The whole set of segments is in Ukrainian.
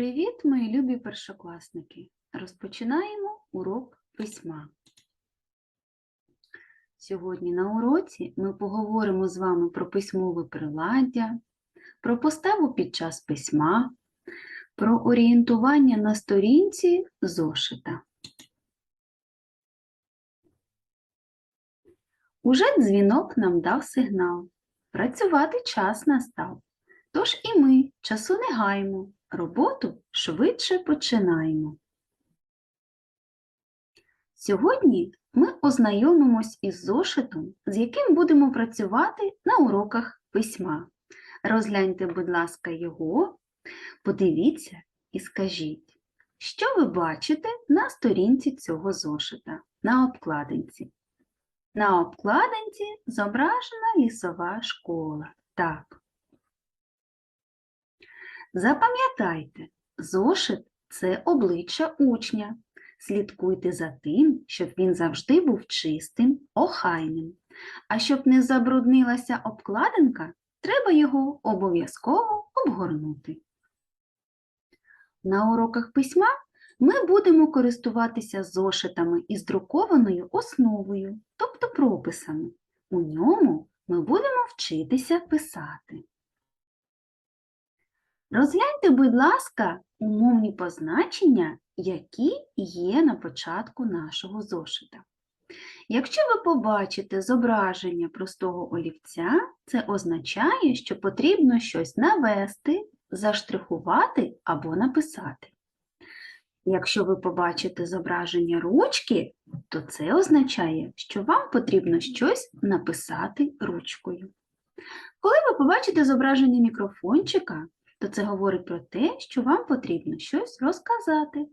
Привіт, мої любі першокласники! Розпочинаємо урок письма. Сьогодні на уроці ми поговоримо з вами про письмове приладдя, про поставу під час письма, про орієнтування на сторінці зошита. Уже дзвінок нам дав сигнал. Працювати час настав. Тож і ми часу не гаємо, роботу швидше починаємо. Сьогодні ми ознайомимось із зошитом, з яким будемо працювати на уроках письма. Розгляньте, будь ласка, його, подивіться і скажіть, що ви бачите на сторінці цього зошита, на обкладинці. На обкладинці зображена лісова школа. Так. Запам'ятайте, зошит це обличчя учня. Слідкуйте за тим, щоб він завжди був чистим, охайним. А щоб не забруднилася обкладинка, треба його обов'язково обгорнути. На уроках письма ми будемо користуватися зошитами із друкованою основою, тобто прописами. У ньому ми будемо вчитися писати. Розгляньте, будь ласка, умовні позначення, які є на початку нашого зошита. Якщо ви побачите зображення простого олівця, це означає, що потрібно щось навести, заштрихувати або написати. Якщо ви побачите зображення ручки, то це означає, що вам потрібно щось написати ручкою. Коли ви побачите зображення мікрофончика, то це говорить про те, що вам потрібно щось розказати.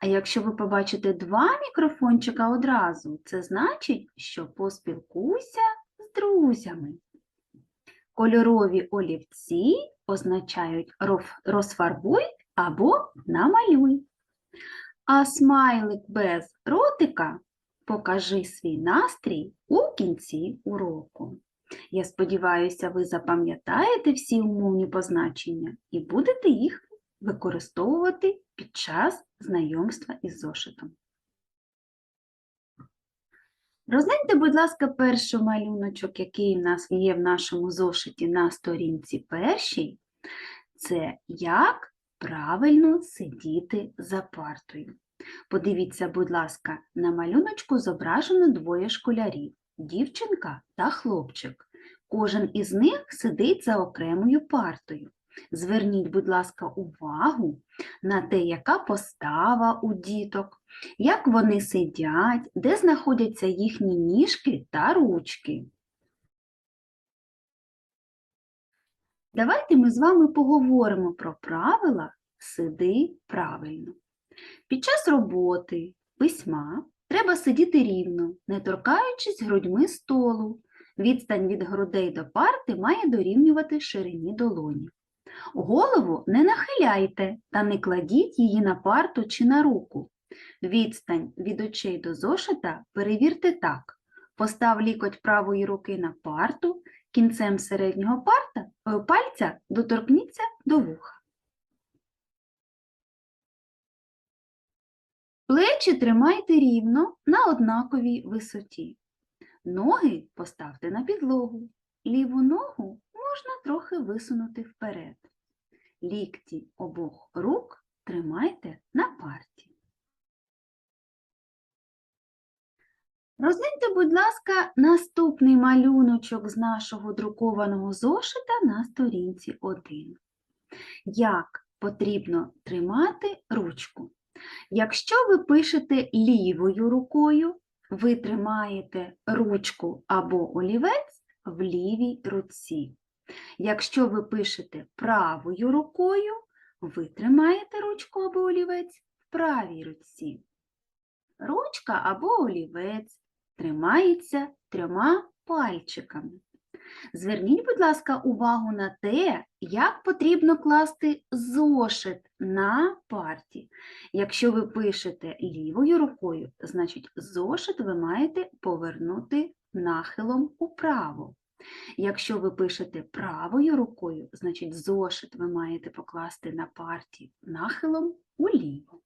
А якщо ви побачите два мікрофончика одразу, це значить, що поспілкуйся з друзями. Кольорові олівці означають розфарбуй або намалюй. А смайлик без ротика покажи свій настрій у кінці уроку. Я сподіваюся, ви запам'ятаєте всі умовні позначення і будете їх використовувати під час знайомства із зошитом. Розгляньте, будь ласка, перший малюночок, який в нас є в нашому зошиті на сторінці першій. Це як правильно сидіти за партою. Подивіться, будь ласка, на малюночку зображено двоє школярів дівчинка та хлопчик. Кожен із них сидить за окремою партою. Зверніть, будь ласка, увагу на те, яка постава у діток, як вони сидять, де знаходяться їхні ніжки та ручки. Давайте ми з вами поговоримо про правила сиди правильно. Під час роботи, письма треба сидіти рівно, не торкаючись грудьми столу. Відстань від грудей до парти має дорівнювати ширині долоні. Голову не нахиляйте та не кладіть її на парту чи на руку. Відстань від очей до зошита перевірте так. Постав лікоть правої руки на парту, кінцем середнього парта, пальця доторкніться до вуха. Плечі тримайте рівно на однаковій висоті. Ноги поставте на підлогу. Ліву ногу можна трохи висунути вперед. Лікті обох рук тримайте на парті. Розгляньте, будь ласка, наступний малюночок з нашого друкованого зошита на сторінці 1. Як потрібно тримати ручку? Якщо ви пишете лівою рукою, ви тримаєте ручку або олівець в лівій руці. Якщо ви пишете правою рукою, ви тримаєте ручку або олівець в правій руці. Ручка або олівець тримається трьома пальчиками. Зверніть, будь ласка, увагу на те, як потрібно класти зошит на парті. Якщо ви пишете лівою рукою, значить зошит ви маєте повернути нахилом управо. Якщо ви пишете правою рукою, значить зошит ви маєте покласти на парті нахилом уліво.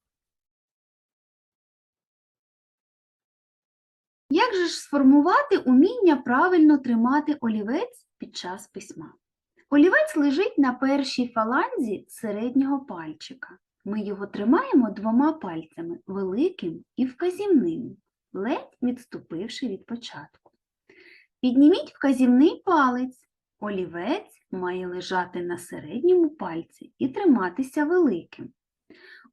Як же ж сформувати уміння правильно тримати олівець під час письма? Олівець лежить на першій фаланзі середнього пальчика. Ми його тримаємо двома пальцями великим і вказівним, ледь відступивши від початку. Підніміть вказівний палець. Олівець має лежати на середньому пальці і триматися великим.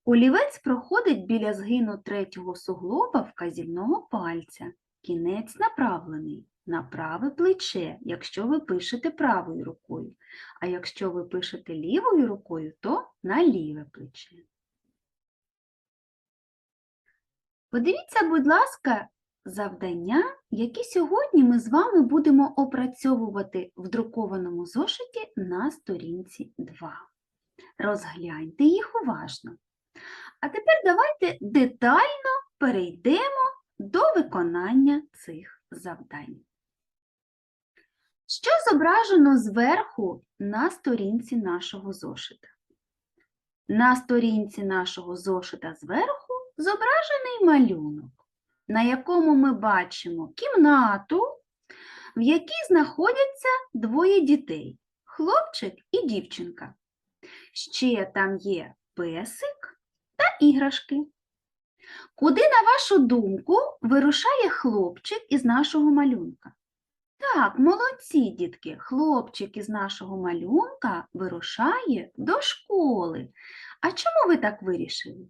Олівець проходить біля згину третього суглоба вказівного пальця. Кінець направлений на праве плече, якщо ви пишете правою рукою, а якщо ви пишете лівою рукою, то на ліве плече. Подивіться, будь ласка, завдання, які сьогодні ми з вами будемо опрацьовувати в друкованому зошиті на сторінці 2. Розгляньте їх уважно. А тепер давайте детально перейдемо до виконання цих завдань. Що зображено зверху на сторінці нашого зошита? На сторінці нашого зошита зверху зображений малюнок, на якому ми бачимо кімнату, в якій знаходяться двоє дітей хлопчик і дівчинка. Ще там є песик та іграшки. Куди, на вашу думку, вирушає хлопчик із нашого малюнка? Так, молодці, дітки, хлопчик із нашого малюнка вирушає до школи. А чому ви так вирішили?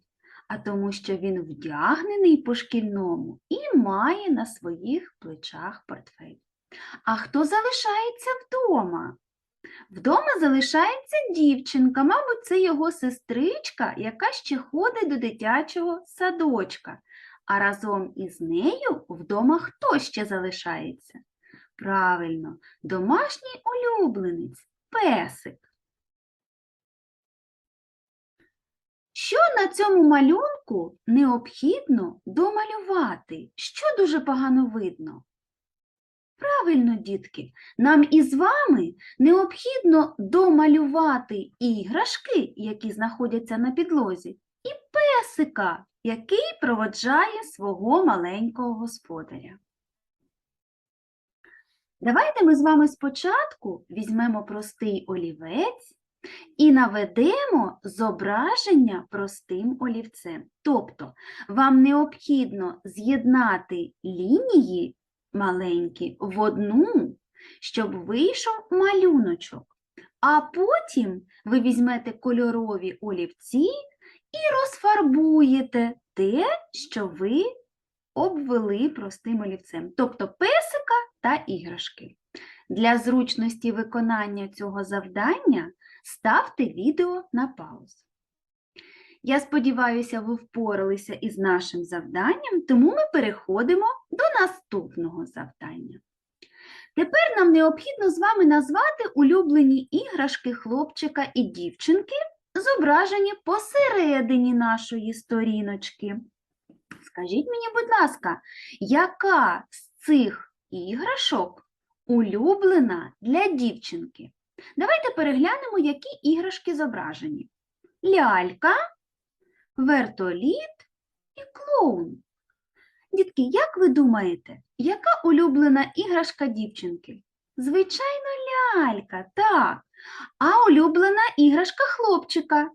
А тому, що він вдягнений по-шкільному і має на своїх плечах портфель. А хто залишається вдома? Вдома залишається дівчинка, мабуть, це його сестричка, яка ще ходить до дитячого садочка. А разом із нею вдома хто ще залишається? Правильно, домашній улюбленець, песик. Що на цьому малюнку необхідно домалювати? Що дуже погано видно? Правильно, дітки, нам із вами необхідно домалювати іграшки, які знаходяться на підлозі, і песика, який проводжає свого маленького господаря. Давайте ми з вами спочатку візьмемо простий олівець і наведемо зображення простим олівцем. Тобто вам необхідно з'єднати лінії маленькі в одну, щоб вийшов малюночок. А потім ви візьмете кольорові олівці і розфарбуєте те, що ви обвели простим олівцем, тобто песика та іграшки. Для зручності виконання цього завдання ставте відео на паузу. Я сподіваюся, ви впоралися із нашим завданням, тому ми переходимо до наступного завдання. Тепер нам необхідно з вами назвати улюблені іграшки хлопчика і дівчинки, зображені посередині нашої сторіночки. Скажіть мені, будь ласка, яка з цих іграшок улюблена для дівчинки? Давайте переглянемо, які іграшки зображені. Лялька, вертоліт і клоун. Дітки, як ви думаєте, яка улюблена іграшка дівчинки? Звичайно, лялька, так. А улюблена іграшка хлопчика?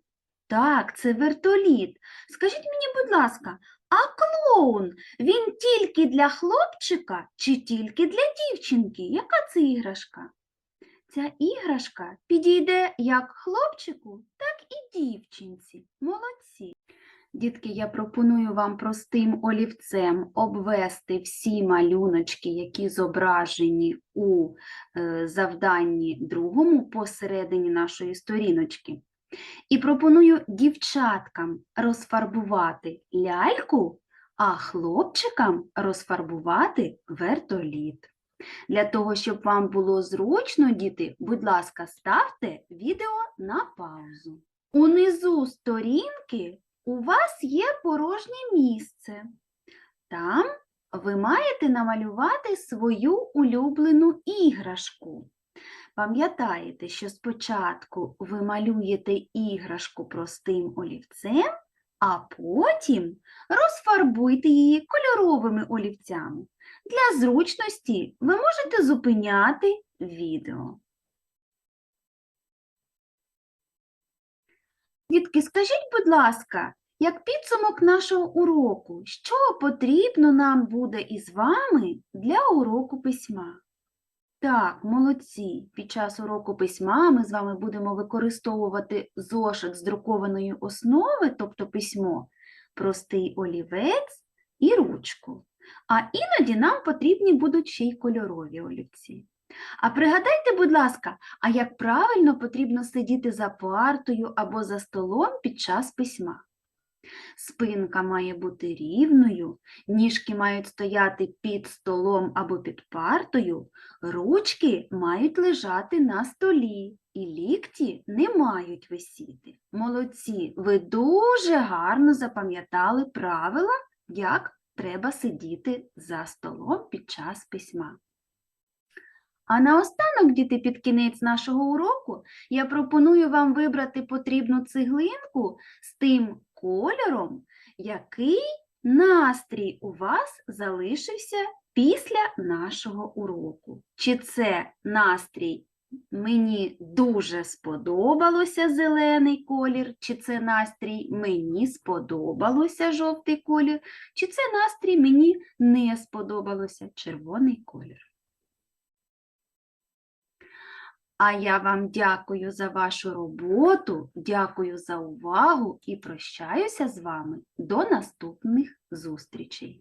Так, це вертоліт. Скажіть мені, будь ласка, а клоун він тільки для хлопчика чи тільки для дівчинки? Яка це іграшка? Ця іграшка підійде як хлопчику, так і дівчинці. Молодці. Дітки, я пропоную вам простим олівцем обвести всі малюночки, які зображені у е, завданні другому посередині нашої сторіночки. І пропоную дівчаткам розфарбувати ляльку, а хлопчикам розфарбувати вертоліт. Для того, щоб вам було зручно, діти, будь ласка, ставте відео на паузу. Унизу сторінки у вас є порожнє місце. Там ви маєте намалювати свою улюблену іграшку. Пам'ятаєте, що спочатку ви малюєте іграшку простим олівцем, а потім розфарбуйте її кольоровими олівцями. Для зручності ви можете зупиняти відео. Дітки, скажіть, будь ласка, як підсумок нашого уроку, що потрібно нам буде із вами для уроку письма? Так, молодці. Під час уроку письма ми з вами будемо використовувати зошит з друкованої основи, тобто письмо, простий олівець і ручку. А іноді нам потрібні будуть ще й кольорові олівці. А пригадайте, будь ласка, а як правильно потрібно сидіти за партою або за столом під час письма? Спинка має бути рівною, ніжки мають стояти під столом або під партою, ручки мають лежати на столі, і лікті не мають висіти. Молодці, ви дуже гарно запам'ятали правила, як треба сидіти за столом під час письма. А наостанок, діти, під кінець нашого уроку, я пропоную вам вибрати потрібну цеглинку з тим кольором, який настрій у вас залишився після нашого уроку. Чи це настрій мені дуже сподобалося зелений колір, чи це настрій мені сподобалося жовтий колір, чи це настрій мені не сподобалося червоний колір. А я вам дякую за вашу роботу, дякую за увагу і прощаюся з вами до наступних зустрічей.